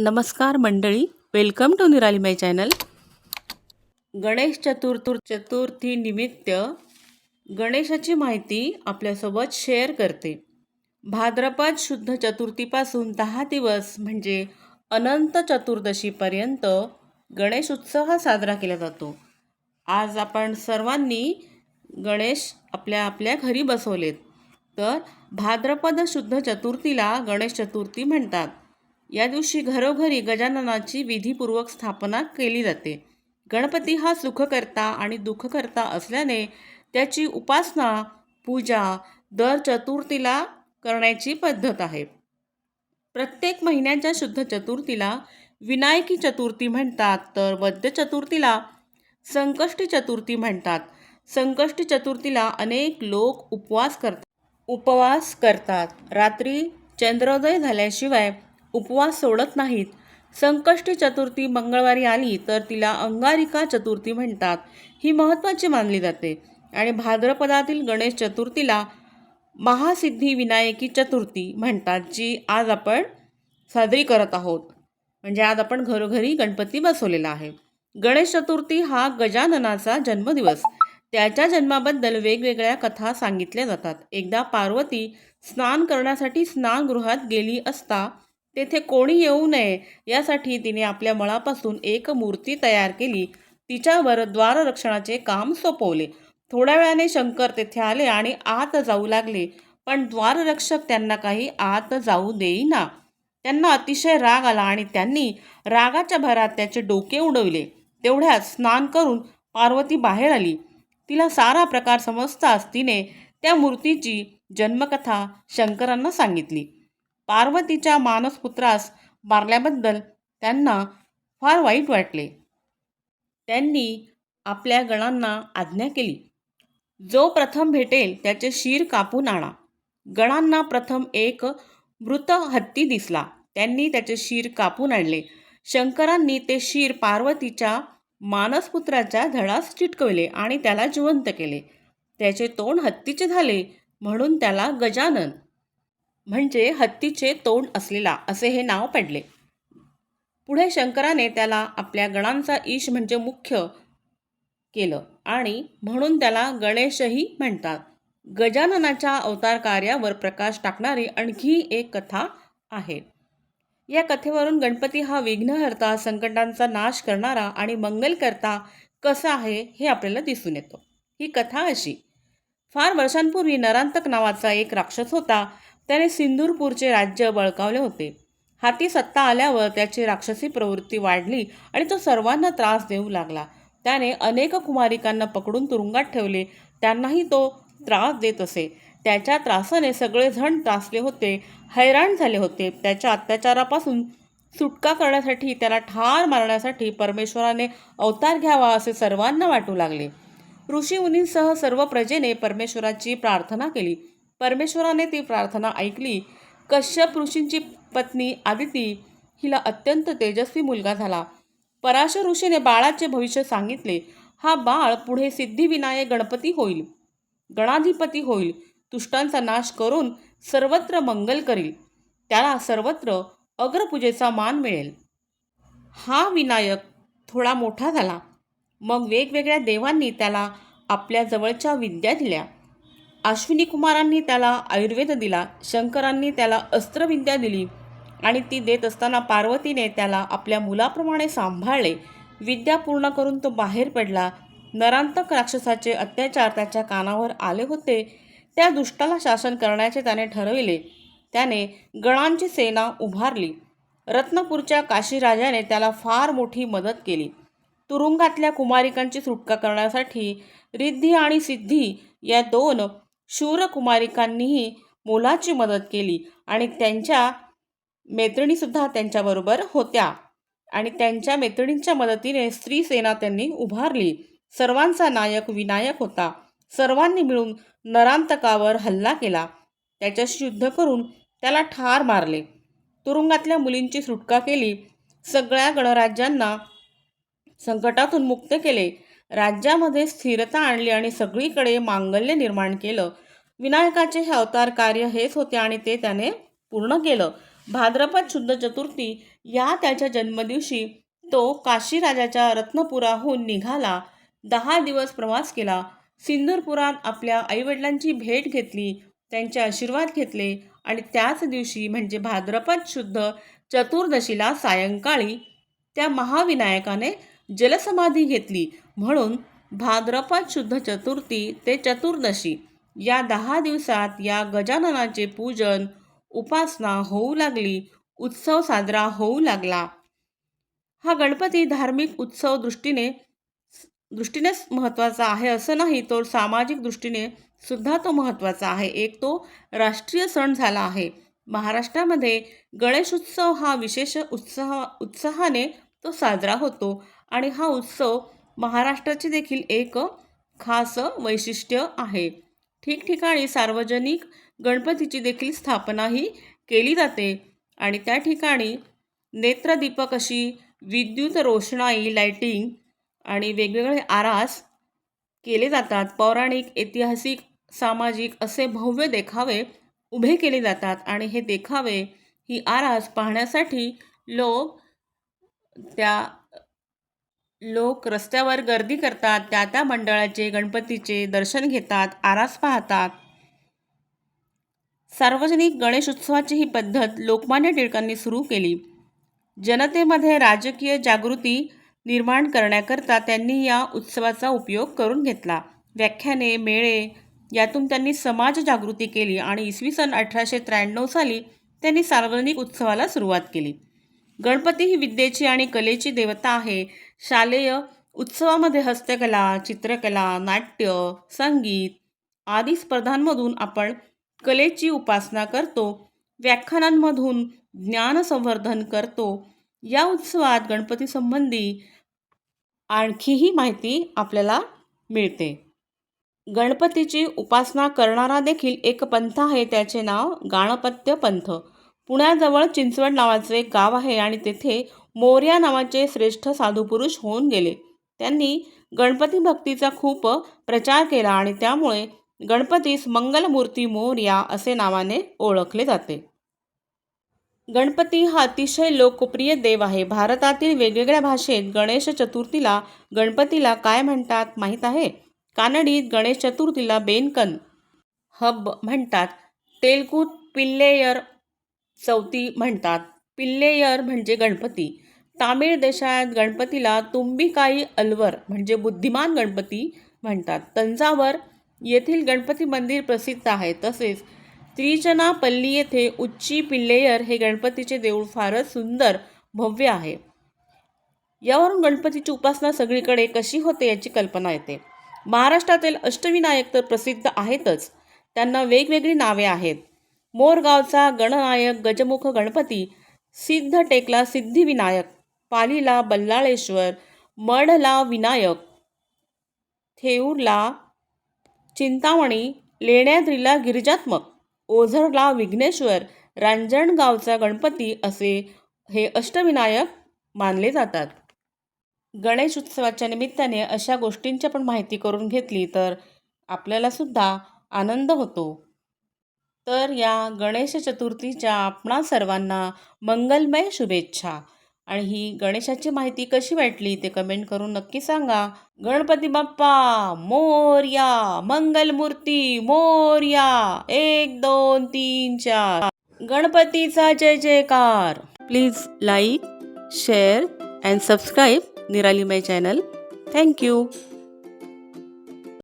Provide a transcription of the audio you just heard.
नमस्कार मंडळी welcome to निराली माय चॅनल गणेश चतुर्थुर चतुर्थी निमित्त गणेशाची माहिती आपल्यासोबत शेअर करते. भाद्रपद शुद्ध चतुर्थीपासून दहा दिवस म्हणजे अनंत चतुर्दशीपर्यंत गणेश उत्सव हा साजरा केला जातो. आज आपण सर्वांनी गणेश आपल्या आपल्या घरी बसवलेत. तर भाद्रपद शुद्ध चतुर्थीला गणेश चतुर्थी म्हणतात. या दिवशी घरोघरी गजाननाची विधीपूर्वक स्थापना केली जाते. गणपती हा सुखकर्ता आणि दुःखकर्ता असल्याने त्याची उपासना पूजा दर चतुर्थीला करण्याची पद्धत आहे. प्रत्येक महिन्याच्या शुद्ध चतुर्थीला विनायकी चतुर्थी म्हणतात तर वद्य चतुर्थीला संकष्टी चतुर्थी म्हणतात. संकष्टी चतुर्थीला अनेक लोक उपवास करतात. उपवास करतात. रात्री चंद्रोदय झाल्याशिवाय उपवास सोडत नाहीत. संकष्टी चतुर्थी मंगळवारी आली तर तिला अंगारिका चतुर्थी म्हणतात. ही महत्त्वाची मानली जाते. आणि भाद्रपदातील गणेश चतुर्थीला महासिद्धी विनायकी चतुर्थी म्हणतात जी आज आपण साजरी करत आहोत. म्हणजे आज आपण घरोघरी गणपती बसवलेला आहे. गणेश चतुर्थी हा गजाननाचा जन्मदिवस. त्याच्या जन्माबद्दल वेगवेगळ्या कथा सांगितल्या जातात. एकदा पार्वती स्नान करण्यासाठी स्नानगृहात गेली असता तेथे कोणी येऊ नये यासाठी तिने आपल्या मळापासून एक मूर्ती तयार केली. तिच्यावर द्वाररक्षणाचे काम सोपवले. थोड्या वेळाने शंकर तेथे आले आणि आत जाऊ लागले. पण द्वाररक्षक त्यांना काही आत जाऊ देईना. त्यांना अतिशय राग आला आणि त्यांनी रागाच्या भरात त्याचे डोके उडवले. तेवढ्यात स्नान करून पार्वती बाहेर आली. तिला सारा प्रकार समजताच तिने त्या मूर्तीची जन्मकथा शंकरांना सांगितली. पार्वतीच्या मानसपुत्रास मारल्याबद्दल त्यांना फार वाईट वाटले. त्यांनी आपल्या गणांना आज्ञा केली. जो प्रथम भेटेल त्याचे शिर कापून आणा. गणांना प्रथम एक मृत हत्ती दिसला. त्यांनी त्याचे शिर कापून आणले. शंकरांनी ते शिर पार्वतीच्या मानसपुत्राच्या धडास चिटकवले आणि त्याला जिवंत केले. त्याचे तोंड हत्तीचे झाले म्हणून त्याला गजानन म्हणजे हत्तीचे तोंड असलेला असे हे नाव पडले. पुढे शंकराने त्याला आपल्या गणांचा ईश म्हणजे मुख्य केलं आणि म्हणून त्याला गणेशही म्हणतात. गजाननाच्या अवतार कार्यावर प्रकाश टाकणारी आणखी एक कथा आहे. या कथेवरून गणपती हा विघ्नहर्ता संकटांचा नाश करणारा आणि मंगलकर्ता कसा आहे हे आपल्याला दिसून येतं. ही कथा अशी. फार वर्षांपूर्वी नरांतक नावाचा एक राक्षस होता. त्याने सिंदूरपूरचे राज्य बळकावले होते. हाती सत्ता आल्यावर त्याची राक्षसी प्रवृत्ती वाढली आणि तो सर्वांना त्रास देऊ लागला. त्याने अनेक कुमारिकांना पकडून तुरुंगात ठेवले. त्यांनाही तो त्रास देत असे. त्याच्या त्रासाने सगळेजण त्रासले होते हैराण झाले होते. त्याच्या अत्याचारापासून सुटका करण्यासाठी त्याला ठार मारण्यासाठी परमेश्वराने अवतार घ्यावा असे सर्वांना वाटू लागले. ऋषी मुनींसह सर्व प्रजेने परमेश्वराची प्रार्थना केली. परमेश्वराने ती प्रार्थना ऐकली. कश्यप ऋषींची पत्नी आदिती हिला अत्यंत तेजस्वी मुलगा झाला. पराशर ऋषीने बाळाचे भविष्य सांगितले. हा बाळ पुढे सिद्धिविनायक गणपती होईल. गणाधिपती होईल. तुष्टांचा नाश करून सर्वत्र मंगल करील. त्याला सर्वत्र अग्रपूजेचा मान मिळेल. हा विनायक थोडा मोठा झाला. मग वेगवेगळ्या देवांनी त्याला आपल्या जवळच्या विद्या दिल्या. अश्विनी कुमारांनी त्याला आयुर्वेद दिला शंकरांनी त्याला अस्त्रविद्या दिली आणि ती देत असताना पार्वतीने त्याला आपल्या मुलाप्रमाणे सांभाळले. विद्या पूर्ण करून तो बाहेर पडला. नरांतक राक्षसाचे अत्याचार त्याच्या कानावर आले होते. त्या दुष्टाला शासन करण्याचे त्याने ठरविले. त्याने गणांची सेना उभारली. रत्नपूरच्या काशीराजाने त्याला फार मोठी मदत केली. तुरुंगातल्या कुमारिकांची सुटका करण्यासाठी रिद्धी आणि सिद्धी या दोन शूरकुमारिकांनीही मोलाची मदत केली आणि त्यांच्या मैत्रिणीसुद्धा त्यांच्याबरोबर होत्या. आणि त्यांच्या मैत्रिणींच्या मदतीने स्त्री सेना त्यांनी उभारली. सर्वांचा नायक विनायक होता. सर्वांनी मिळून नरांतकावर हल्ला केला. त्याच्याशी युद्ध करून त्याला ठार मारले. तुरुंगातल्या मुलींची सुटका केली. सगळ्या गणराज्यांना संकटातून मुक्त केले. राज्यामध्ये स्थिरता आणली आणि सगळीकडे मांगल्य निर्माण केलं. विनायकाचे हे अवतार कार्य हेच होते आणि ते त्याने पूर्ण केलं. भाद्रपद शुद्ध चतुर्थी या त्याच्या जन्मदिवशी तो काशीराजाच्या रत्नपुराहून निघाला. दहा दिवस प्रवास केला. सिंदूरपुरात आपल्या आईवडिलांची भेट घेतली त्यांचे आशीर्वाद घेतले आणि त्याच दिवशी म्हणजे भाद्रपद शुद्ध चतुर्दशीला सायंकाळी त्या महाविनायकाने जलसमाधी घेतली. म्हणून भाद्रपद शुद्ध चतुर्थी ते चतुर्दशी या दहा दिवसात या गजाननाचे पूजन उपासना होऊ लागली उत्सव साजरा होऊ लागला. हा गणपती धार्मिक उत्सव दृष्टीने दृष्टीनेच महत्त्वाचा आहे असं नाही तो सामाजिक दृष्टीने सुद्धा तो महत्त्वाचा आहे. एक तो राष्ट्रीय सण झाला आहे. महाराष्ट्रामध्ये गणेशोत्सव हा विशेष उत्साह उत्साहाने तो साजरा होतो आणि हा उत्सव महाराष्ट्राचे देखील एक खास वैशिष्ट्य आहे. ठिकठिकाणी सार्वजनिक गणपतीची देखील स्थापनाही केली जाते आणि त्या ठिकाणी नेत्रदीपक अशी विद्युत रोषणाई लायटिंग आणि वेगवेगळे आरास केले जातात. पौराणिक ऐतिहासिक सामाजिक असे भव्य देखावे उभे केले जातात आणि हे देखावे ही आरास पाहण्यासाठी लोक त्या लोक रस्त्यावर गर्दी करतात त्या त्या मंडळाचे गणपतीचे दर्शन घेतात आरास पाहतात. सार्वजनिक गणेश उत्सवाची ही पद्धत लोकमान्य टिळकांनी सुरू केली. जनतेमध्ये राजकीय जागृती निर्माण करण्याकरता त्यांनी या उत्सवाचा उपयोग करून घेतला. व्याख्याने मेळे यातून त्यांनी समाज जागृती केली आणि इसवी सन अठराशे त्र्याण्णव साली त्यांनी सार्वजनिक उत्सवाला सुरुवात केली. गणपती ही विद्येची आणि कलेची देवता आहे. शालेय उत्सवामध्ये हस्तकला चित्रकला नाट्य संगीत आदी स्पर्धांमधून आपण कलेची उपासना करतो व्याख्यानांमधून ज्ञानसंवर्धन करतो. या उत्सवात गणपती संबंधी आणखीही माहिती आपल्याला मिळते. गणपतीची उपासना करणारा देखील एक पंथ आहे त्याचे नाव गाणपत्य पंथ. पुण्याजवळ चिंचवड नावाचे एक गाव आहे आणि तेथे मोर्या नावाचे श्रेष्ठ साधुपुरुष होऊन गेले. त्यांनी गणपती भक्तीचा खूप प्रचार केला आणि त्यामुळे गणपतीस मंगलमूर्ती मोर्या असे नावाने ओळखले जाते. गणपती हा अतिशय लोकप्रिय देव आहे. भारतातील वेगवेगळ्या भाषेत गणेश चतुर्थीला गणपतीला काय म्हणतात माहीत आहे? कानडीत गणेश चतुर्थीला बेनकन हब म्हणतात. तेलकूत पिल्लेयर चौथी म्हणतात. पिल्लेयर म्हणजे गणपती. तामिळ देशात गणपतीला तुंबिकाई अलवर म्हणजे बुद्धिमान गणपती म्हणतात. तंजावर येथील गणपती मंदिर प्रसिद्ध आहे. तसेच त्रिचनापल्ली येथे उच्ची पिल्लेयर हे गणपतीचे देऊळ फारच सुंदर भव्य आहे. यावरून गणपतीची उपासना सगळीकडे कशी होते याची कल्पना येते. महाराष्ट्रातील अष्टविनायक तर प्रसिद्ध आहेतच. त्यांना वेगवेगळी नावे आहेत. मोरगावचा गणनायक गजमुख गणपती सिद्ध टेकला सिद्धिविनायक पालीला बल्लाळेश्वर मढला विनायक थेऊरला चिंतामणी लेण्याद्रीला गिरिजात्मक ओझरला विघ्नेश्वर रांजणगावचा गणपती असे हे अष्टविनायक मानले जातात. गणेश उत्सवाच्या निमित्ताने अशा गोष्टींची पण माहिती करून घेतली तर आपल्यालासुद्धा आनंद होतो. तर या गणेश चतुर्थीच्या आपणा सर्वांना मंगलमय शुभेच्छा. आणि ही गणेशाची माहिती कशी वाटली ते कमेंट करून नक्की सांगा. गणपती बाप्पा मोर्या मंगलमूर्ती मोर्या. एक दोन तीन चार. गणपतीचा जय जयकार. Please like share and subscribe Nirali my channel thank you